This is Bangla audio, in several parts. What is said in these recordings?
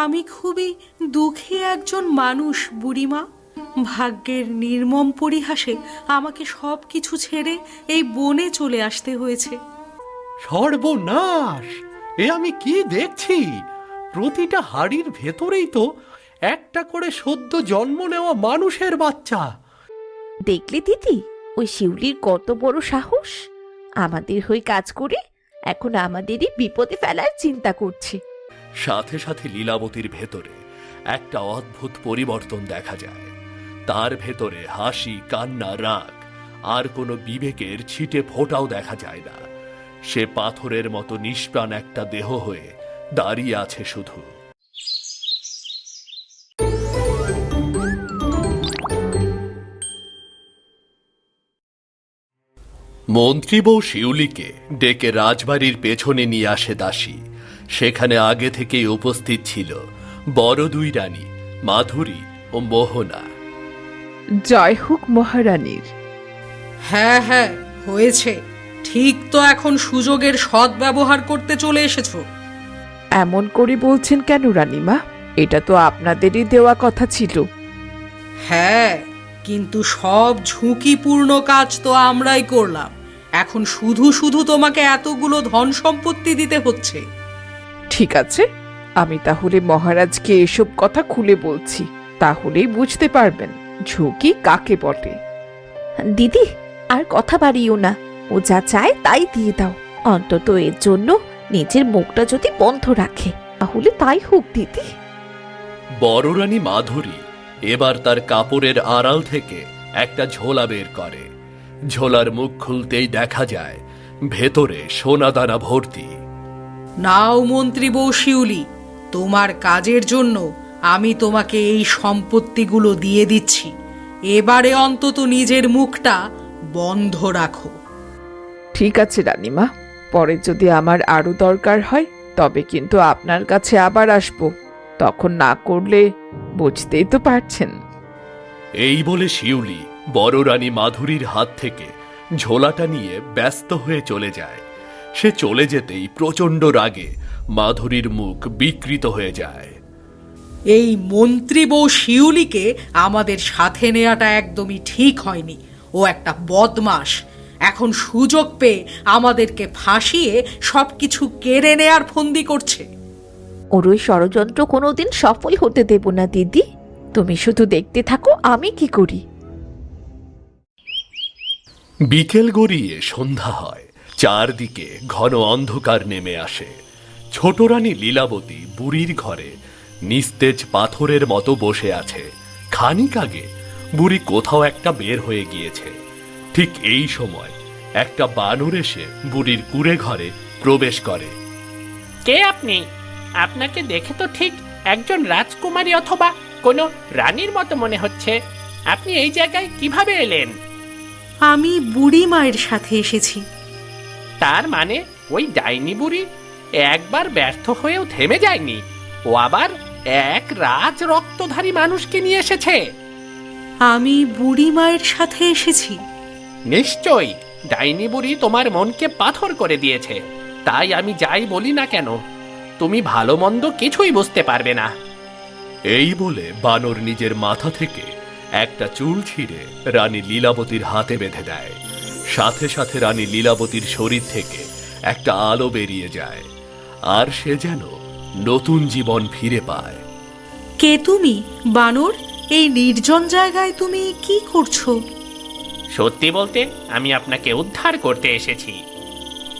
আমি খুবই দুঃখী একজন মানুষ বুড়িমা। ভাগ্যের নির্মম পরিহাসে আমাকে সব কিছু ছেড়ে এই বনে চলে আসতে হয়েছে। সর্বনাশ! এ আমি কি দেখছি? প্রতিটা হাড়ির ভেতরেই তো একটা করে সদ্য জন্ম নেওয়া মানুষের বাচ্চা। দেখলে দিদি ওই শিউলির কত বড় সাহস? আমাদের হয়ে কাজ করে এখন আমাদেরই বিপদে ফেলার চিন্তা করছে। সাথে সাথে লীলাবতীর ভেতরে একটা অদ্ভুত পরিবর্তন দেখা যায়। তার ভেতরে হাসি, কান্না, রাগ আর কোনো বিবেকের ছিটে ফোঁটাও দেখা যায় না। সে পাথরের মতো নিষ্প্রাণ একটা দেহ হয়ে দাঁড়িয়ে আছে শুধু। মন্ত্রী বউ শিউলিকে ডেকে রাজবাড়ির পেছনে নিয়ে আসে দাসী। সেখানে আগে থেকেই উপস্থিত ছিল বড় দুই রানী মাধুরী ও মোহনা। জয় হোক মহারানীর। হ্যাঁ হ্যাঁ হয়েছে। ঠিক তো এখন সুযোগের সৎ ব্যবহার করতে চলে এসেছ। এমন করে বলছেন কেন রানীমা? এটা তো আপনাদেরই দেওয়া কথা ছিল। হ্যাঁ কিন্তু সব ঝুঁকিপূর্ণ কাজ তো আমরাই করলাম। এখন শুধু শুধু তোমাকে এতগুলো ধন সম্পত্তি দিতে হচ্ছে। ঠিক আছে আমি তাহলে মহারাজকে এসব কথা খুলে বলছি তাহলেই বুঝতে পারবেন ঝুঁকি কাকে বটে। দিদি আর কথা বাড়িও না ও যা চায় তাই দিয়ে দাও অন্তত এর জন্য নিজের মুখটা যদি বন্ধ রাখে তাহলে তাই হোক দিদি। বড় রানী মাধুরী এবার তার কাপড়ের আড়াল থেকে একটা ঝোলা বের করে। ঝোলার মুখ খুলতেই দেখা যায় ভেতরে সোনাদানা ভর্তি। নাও মন্ত্রী বউ শিউলি তোমার কাজের জন্য আমি তোমাকে এই সম্পত্তিগুলো দিয়ে দিচ্ছি। এবারে অন্তত নিজের মুখটা বন্ধ রাখো। ঠিক আছে রানীমা পরে যদি আমার আরও দরকার হয় তবে কিন্তু আপনার কাছে আবার আসব। তখন না করলে বুঝতেই তো পারছেন। এই বলে শিউলি বড় রানী মাধুরীর হাত থেকে ঝোলাটা নিয়ে ব্যস্ত হয়ে চলে যায়। সে চলে যেতেই প্রচণ্ড রাগে মাধুরীর মুখ বিকৃত হয়ে যায়। এই মন্ত্রী বউ শিউলিকে আমাদের সাথে নেওয়াটা একদমই ঠিক হয়নি। ও একটা বদমাস এখন সুযোগ পেয়ে আমাদেরকে ফাঁসিয়ে সবকিছু কেড়ে নেয়ার ফন্দি করছে। ওর ওই ষড়যন্ত্র কোনোদিন সফল হতে দেব না দিদি। তুমি শুধু দেখতে থাকো আমি কি করি? বিকেল গড়িয়ে সন্ধ্যা হয়। চারদিকে ঘন অন্ধকার নেমে আসে। ছোট রানী লীলাবতী বুড়ির ঘরে নিস্তেজ পাথরের মতো বসে আছে। খানিক আগে বুড়ি কোথাও একটা বের হয়ে গিয়েছে। ঠিক এই সময় একটা বানর এসে বুড়ির কুড়ে ঘরে প্রবেশ করে। কে আপনি? আপনাকে দেখে তো ঠিক একজন রাজকুমারী অথবা কোনো রানীর মতো মনে হচ্ছে। আপনি এই জায়গায় কীভাবে এলেন? আমি বুড়ি মায়ের সাথে এসেছি। তার মানে ওই ডাইনি বুড়ি একবার ব্যর্থ হয়েও থেমে যায়নি। ও আবার এক রাজ রক্তধারী মানুষকে নিয়ে এসেছে। আমি বুড়ি মায়ের সাথে এসেছি। নিশ্চয়ই ডাইনি বুড়ি তোমার মনকে পাথর করে দিয়েছে। তাই আমি যাই বলি না কেন তুমি ভালো মন্দ কিছুই বুঝতে পারবে না। এই বলে বানর নিজের মাথা থেকে একটা চুল ছিঁড়ে রানী লীলাবতীর হাতে বেঁধে দেয়। সাথে সাথে রানী লীলাবতীর শরীর থেকে একটা আলো বেরিয়ে যায় আর সে যেন নতুন জীবন ফিরে পায়। কে তুমি? বানর? এই নির্জন জায়গায় তুমি কি করছ? সত্যি বলতে আমি আপনাকে উদ্ধার করতে এসেছি।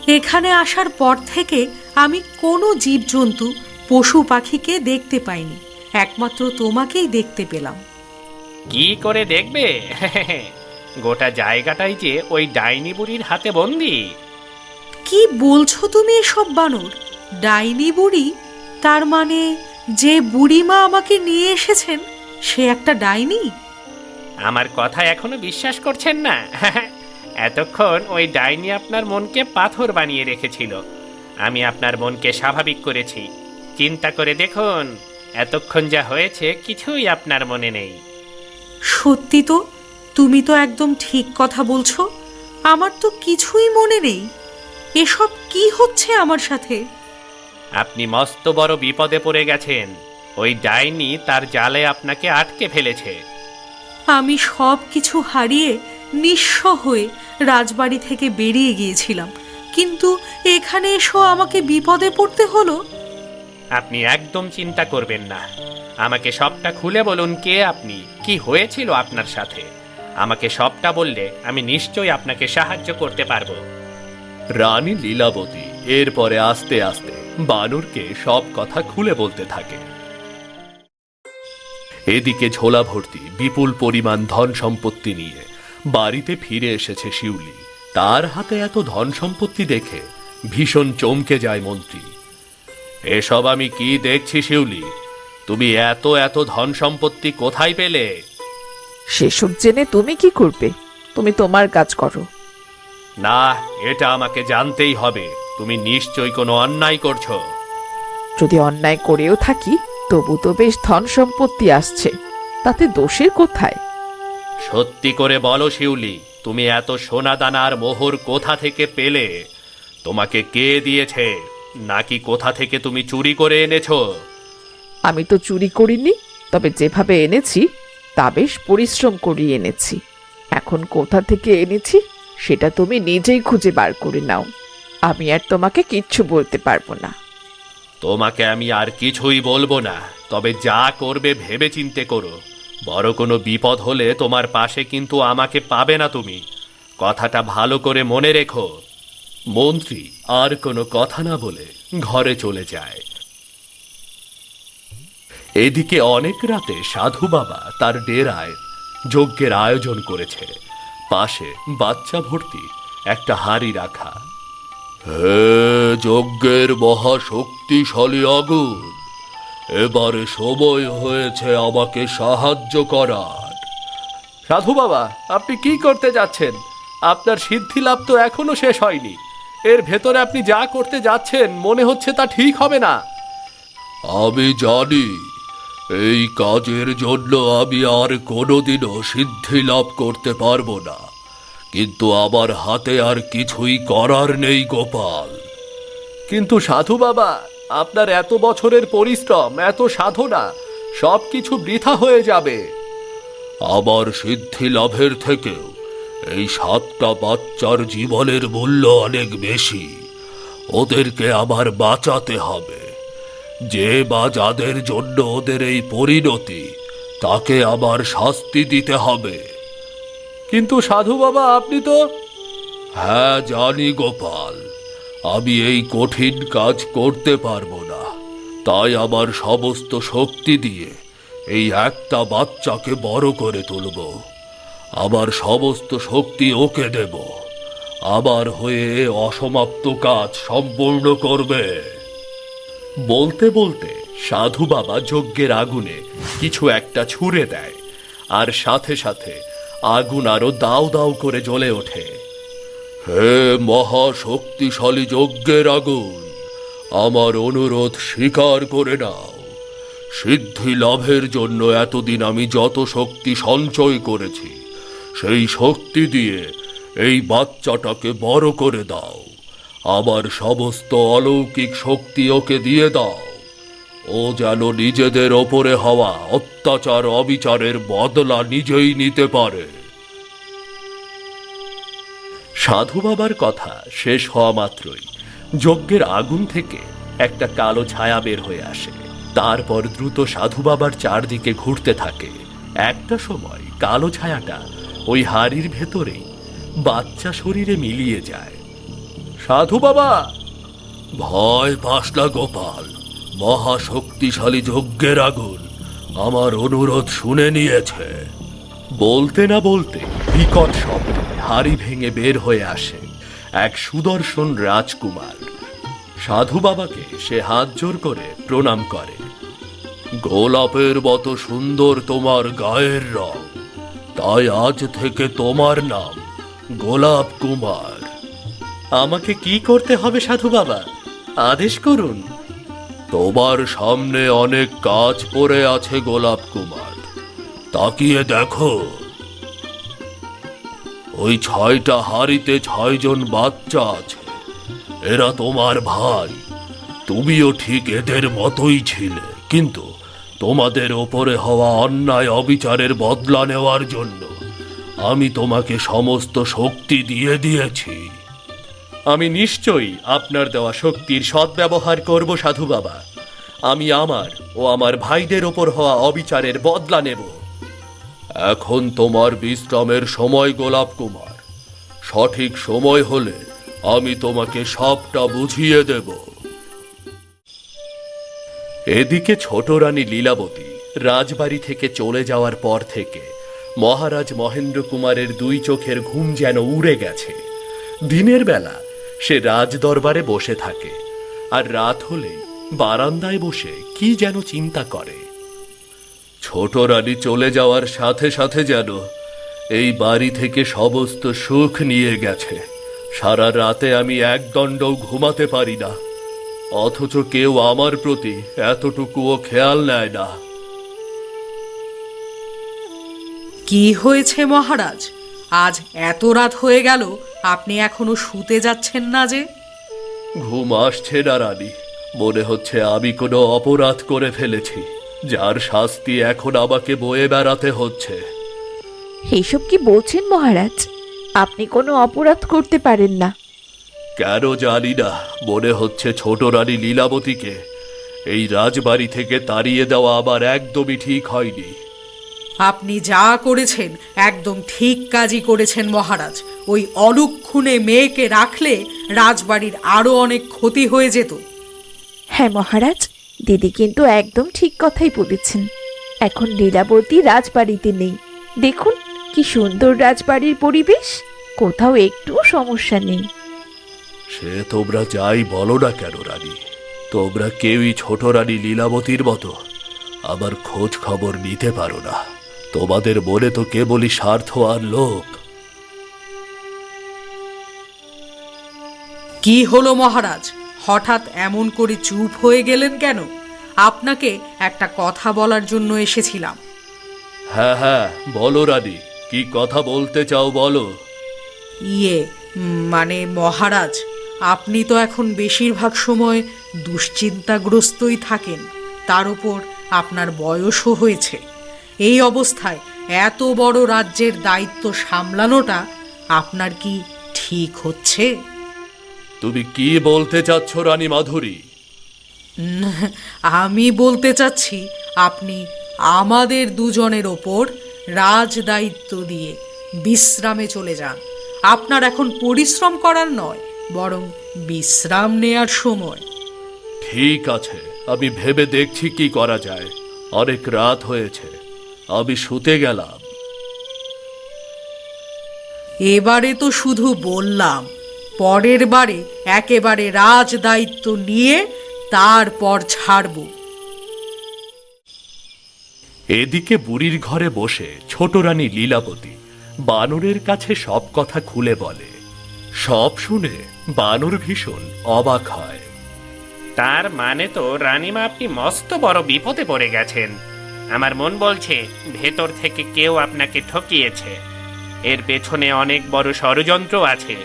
এখানে আসার পর থেকে আমি কোনো জীবজন্তু পশু পাখিকে দেখতে পাইনি একমাত্র তোমাকেই দেখতে পেলাম। কি করে দেখবে? গোটা জায়গাটাই যে ওই ডাইনি বুড়ির হাতে বন্দি। কি বলছো তুমি এসব বানর? ডাইনি বুড়ি? তার মানে যে বুড়িমা আমাকে নিয়ে এসেছেন সে একটা ডাইনি? আমার কথা এখনও বিশ্বাস করছেন না। এতক্ষণ ওই ডাইনি আপনার মনকে পাথর বানিয়ে রেখেছিল। আমি আপনার মনকে স্বাভাবিক করেছি। চিন্তা করে দেখুন এতক্ষণ যা হয়েছে কিছুই আপনার মনে নেই। সত্যি তো? তুমি তো একদম ঠিক কথা বলছো। আমার তো কিছুই মনে নেই। এসব কি হচ্ছে আমার সাথে? আপনি মস্ত বড় বিপদে পড়ে গেছেন। ওই ডাইনি তার জালে আপনাকে আটকে ফেলেছে। আমি সব কিছু হারিয়ে নিঃস্ব হয়ে রাজবাড়ি থেকে বেরিয়ে গিয়েছিলাম। কিন্তু এখানে এসো আমাকে বিপদে পড়তে হলো। আপনি একদম চিন্তা করবেন না। আমাকে সবটা খুলে বলুন কে আপনি কি হয়েছিল আপনার সাথে? আমাকে সবটা বললে আমি নিশ্চয়ই আপনাকে সাহায্য করতে পারব। রানী লীলাবতী এরপরে আস্তে আস্তে বানরকে সব কথা খুলে বলতে থাকে। এদিকে ঝোলা ভর্তি বিপুল পরিমাণ ধন সম্পত্তি নিয়ে বাড়িতে ফিরে এসেছে শিউলি। তার হাতে এত ধন সম্পত্তি দেখে ভীষণ চমকে যায় মন্ত্রী। এসব আমি কি দেখছি শিউলি? তুমি এত এত ধন সম্পত্তি কোথায় পেলে? সেসব জেনে তুমি কি করবে? তুমি তোমার কাজ করো। না এটা আমাকে জানতেই হবে। তুমি নিশ্চয়ই কোনো অন্যায় করছ। যদি অন্যায় করেও থাকি তবু তো বেশ ধন সম্পত্তি আসছে। তাতে দোষের কোথায়? সত্যি করে বলো শিউলি তুমি এত সোনা দানা আর মোহর কোথা থেকে পেলে? তোমাকে কে দিয়েছে? নাকি কোথা থেকে তুমি চুরি করে এনেছো? আমি তো চুরি করিনি তবে যেভাবে এনেছি তা বেশ পরিশ্রম করিয়ে এনেছি। এখন কোথা থেকে এনেছি সেটা তুমি নিজেই খুঁজে বার করে নাও। আমি আর তোমাকে কিচ্ছু বলতে পারব না। তোমাকে আমি আর কিছুই বলব না, তবে যা করবে ভেবে চিনতে করো। বড় কোনো বিপদ হলে তোমার পাশে কিন্তু আমাকে পাবে না তুমি। কথাটা ভালো করে মনে রেখো। মন্ত্রী, আর কোনো কথা না বলে ঘরে চলে যায়। এদিকে অনেক রাতে সাধু বাবা তার ডেরায় যজ্ঞের আয়োজন করেছে। পাশে বাচ্চা ভর্তি একটা হাড়ি রাখা। হে যজ্ঞের মহাশক্তিশালী আগুন, এবারে সময় হয়েছে আমাকে সাহায্য করার। সাধু বাবা, আপনি কি করতে যাচ্ছেন? আপনার সিদ্ধি লাভ তো এখনও শেষ হয়নি। এর ভেতরে আপনি যা করতে যাচ্ছেন মনে হচ্ছে তা ঠিক হবে না। আমি জানি এই কাজের জন্য আমি আর কোনোদিনও সিদ্ধি লাভ করতে পারব না। কিন্তু আমার হাতে আর কিছুই করার নেই গোপাল। কিন্তু সাধু বাবা আপনার এত বছরের পরিশ্রম এত সাধনা সব কিছু বৃথা হয়ে যাবে। আমার সিদ্ধি লাভের থেকেও এই সাতটা বাচ্চার জীবনের মূল্য অনেক বেশি। ওদেরকে আমার বাঁচাতে হবে। যে বা যাদের জন্য ওদের এই পরিণতি, তাকে আমার শাস্তি দিতে হবে। কিন্তু সাধু বাবা, আপনি তো হ্যাঁ জানি গোপাল, আমি এই কঠিন কাজ করতে পারব না। তাই আমার সমস্ত শক্তি দিয়ে এই একটা বাচ্চাকে বড় করে তুলব। আমার সমস্ত শক্তি ওকে দেব। আমার হয়ে অসমাপ্ত কাজ সম্পূর্ণ করবে। বলতে বলতে সাধু বাবা যজ্ঞের আগুনে কিছু একটা ছুঁড়ে দেয়, আর সাথে সাথে আগুন আরও দাও দাও করে জ্বলে ওঠে। হে মহাশক্তিশালী যজ্ঞের আগুন, আমার অনুরোধ স্বীকার করে নাও। সিদ্ধি লাভের জন্য এতদিন আমি যত শক্তি সঞ্চয় করেছি, সেই শক্তি দিয়ে এই বাচ্চাটাকে বড় করে দাও। আমার সমস্ত অলৌকিক শক্তি ওকে দিয়ে দাও। ও যেন নিজেদের ওপরে হওয়া অত্যাচার অবিচারের বদলা নিজেই নিতে পারে। সাধু বাবার কথা শেষ হওয়া মাত্রই যজ্ঞের আগুন থেকে একটা কালো ছায়া বের হয়ে আসে। তারপর দ্রুত সাধু বাবার চারদিকে ঘুরতে থাকে। একটা সময় কালো ছায়াটা ওই হাড়ির ভেতরেই বাচ্চা শরীরে মিলিয়ে যায়। সাধু বাবা। ভয় পাস না, গোপাল। মহাশক্তিশালী যজ্ঞের আগুন আমার অনুরোধ শুনে নিয়েছে। বলতে না বলতে বিকট শব্দে হাড়ি ভেঙে বের হয়ে আসে এক সুদর্শন রাজকুমার। সাধু বাবাকে সে হাত জোর করে প্রণাম করে। গোলাপের মতো সুন্দর তোমার গায়ের রং। তাই আজ থেকে তোমার নাম গোলাপ কুমার। আমাকে কি করতে হবে, সাধু বাবা? আদেশ করুন। তোমার সামনে অনেক কাজ পড়ে আছে, গোলাপ কুমার। তাকিয়ে দেখো। ওই ছয়টা হাড়িতে ছয়জন বাচ্চা আছে। এরা তোমার ভাই। তুমিও ঠিক এদের মতোই ছিলে। কিন্তু তোমাদের ওপরে হওয়া অন্যায় অবিচারের বদলা নেওয়ার জন্য আমি তোমাকে সমস্ত শক্তি দিয়ে দিয়েছি। আমি নিশ্চয়ই আপনার দেওয়া শক্তির সদ্ব্যবহার করব, সাধু বাবা। আমি আমার ও আমার ভাইদের ওপর হওয়া অবিচারের বদলা নেব। এখন তোমার বিশ্রামের সময়, গোলাপ কুমার। সঠিক সময় হলে আমি তোমাকে সবটা বুঝিয়ে দেব। এদিকে ছোট রানী লীলাবতী রাজবাড়ি থেকে চলে যাওয়ার পর থেকে মহারাজ মহেন্দ্র কুমারের দুই চোখের ঘুম যেন উড়ে গেছে। দিনের বেলা সে রাজ দরবারে বসে থাকে, আর রাত হলেই বারান্দায় বসে কি যেন চিন্তা করে। ছোট রানী চলে যাওয়ার সাথে সাথে যেন এই বাড়ি থেকে সমস্ত সুখ নিয়ে গেছে। সারা রাতে আমি এক দণ্ডও ঘুমাতে পারি না, অথচ কেউ আমার প্রতি এতটুকুও খেয়াল নেয় না। কি হয়েছে মহারাজ? আজ এত রাত হয়ে গেল আপনি এখনও শুতে যাচ্ছেন না যে? ঘুম আসছে না রানী। মনে হচ্ছে আমি কোনো অপরাধ করে ফেলেছি। যার শাস্তি এখন আমাকে বয়ে বেড়াতে হচ্ছে। এইসব কি বলছেন মহারাজ? আপনি কোনো অপরাধ করতে পারেন না। কেন জানি না। মনে হচ্ছে ছোট রানী লীলাবতীকে এই রাজবাড়ি থেকে তাড়িয়ে দেওয়া আমার একদমই ঠিক হয়নি। আপনি যা করেছেন একদম ঠিক কাজই করেছেন মহারাজ। ওই অলুক্ষণে মেয়েকে রাখলে রাজবাড়ির আরও অনেক ক্ষতি হয়ে যেত। হ্যাঁ মহারাজ দিদি কিন্তু একদম ঠিক কথাই বলেছেন। এখন লীলাবতী রাজবাড়িতে নেই। দেখুন কি সুন্দর রাজবাড়ির পরিবেশ কোথাও একটু সমস্যা নেই। সে তোমরা যাই বলো না কেন রানী। তোমরা কেউই ছোট রানী লীলাবতীর মতো। আমার খোঁজ খবর নিতে পারো না। তোমাদের মনে তো কেবলই স্বার্থ আর লোভ। কি হলো মহারাজ? হঠাৎ এমন করে চুপ হয়ে গেলেন কেন? আপনাকে একটা কথা বলার জন্য এসেছিলাম। হ্যাঁ হ্যাঁ বলো রানী কি কথা বলতে চাও বলো। ইয়ে মানে মহারাজ আপনি তো এখন বেশিরভাগ সময় দুশ্চিন্তাগ্রস্তই থাকেন তার উপর আপনার বয়সও হয়েছে। এই অবস্থায় এত বড় রাজ্যের দায়িত্ব সামলানোটা আপনার কি ঠিক হচ্ছে? তুমি কি বলতে চাচ্ছ রানী মাধুরী? আমি বলতে চাচ্ছি আপনি আমাদের দুজনের ওপর রাজ দায়িত্ব দিয়ে বিশ্রামে চলে যান। আপনার এখন পরিশ্রম করার নয় বরং বিশ্রাম নেয়ার সময়। ঠিক আছে আমি ভেবে দেখছি কি করা যায়। অনেক রাত হয়েছে। আমি শুতে গেলাম। এবারে তো শুধু বললাম পরের বারে একেবারে রাজ দায়িত্ব নিয়ে তারপর ছাড়বো। এদিকে বুড়ির ঘরে বসে ছোট রানী লীলাবতী বানরের কাছে সব কথা খুলে বলে। সব শুনে বানর ভীষণ অবাক হয়। তার মানে তো রানীমা আপনি মস্ত বড় বিপদে পড়ে গেছেন। আমার মন বলছে ভেতর থেকে কেউ আপনাকে ঠকিয়েছে। এর পেছনে অনেক বড় ষড়যন্ত্র আছে।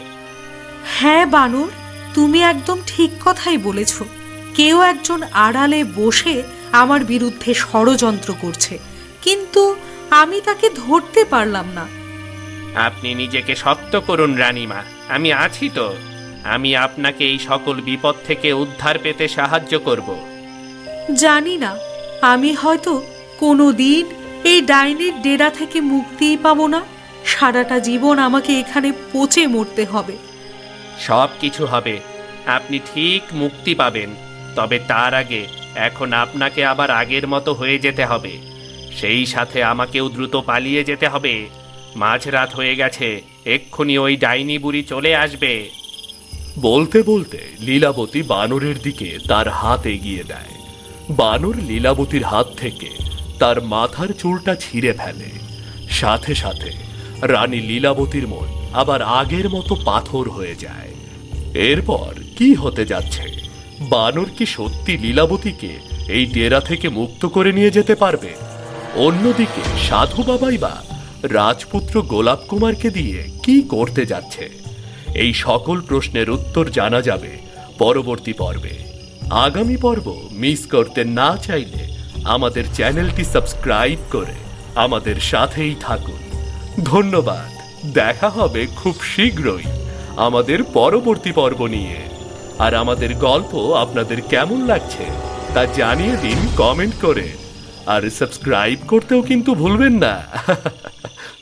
হ্যাঁ বানর তুমি একদম ঠিক কথাই বলেছ। কেউ একজন আড়ালে বসে আমার বিরুদ্ধে ষড়যন্ত্র করছে। কিন্তু আমি তাকে ধরতে পারলাম না। আপনি নিজেকে শক্ত করুন রানীমা। আমি আছি তো। আমি আপনাকে এই সকল বিপদ থেকে উদ্ধার পেতে সাহায্য করব। জানি না। আমি হয়তো কোনো দিন এই ডাইনির ডেরা থেকে মুক্তিই পাবো না। সারাটা জীবন আমাকে এখানে পচে মরতে হবে। সব কিছু হবে। আপনি ঠিক মুক্তি পাবেন। তবে তার আগে এখন আপনাকে আবার আগের মতো হয়ে যেতে হবে। সেই সাথে আমাকেও দ্রুত পালিয়ে যেতে হবে। মাঝরাত হয়ে গেছে। এক্ষুনি ওই ডাইনি বুড়ি চলে আসবে। বলতে বলতে লীলাবতী বানরের দিকে তার হাত এগিয়ে দেয়। বানর লীলাবতীর হাত থেকে তার মাথার চুলটা ছিঁড়ে ফেলে। সাথে সাথে রানী লীলাবতীর মন আবার আগের মতো পাথর হয়ে যায়। এরপর কি হতে যাচ্ছে? বানর কি সত্যি লীলাবতীকে এই ডেরা থেকে মুক্ত করে নিয়ে যেতে পারবে? অন্যদিকে সাধু বাবাই বা রাজপুত্র গোলাপ কুমারকে দিয়ে কি করতে যাচ্ছে? এই সকল প্রশ্নের উত্তর জানা যাবে পরবর্তী পর্বে। আগামী পর্ব মিস করতে না চাইলে আমাদের চ্যানেলটি সাবস্ক্রাইব করে আমাদের সাথেই থাকুন। ধন্যবাদ। দেখা হবে খুব শীঘ্রই আমাদের পরবর্তী পর্ব নিয়ে। আর আমাদের গল্প আপনাদের কেমন লাগছে তা জানিয়ে দিন কমেন্ট করে। আর সাবস্ক্রাইব করতেও কিন্তু ভুলবেন না।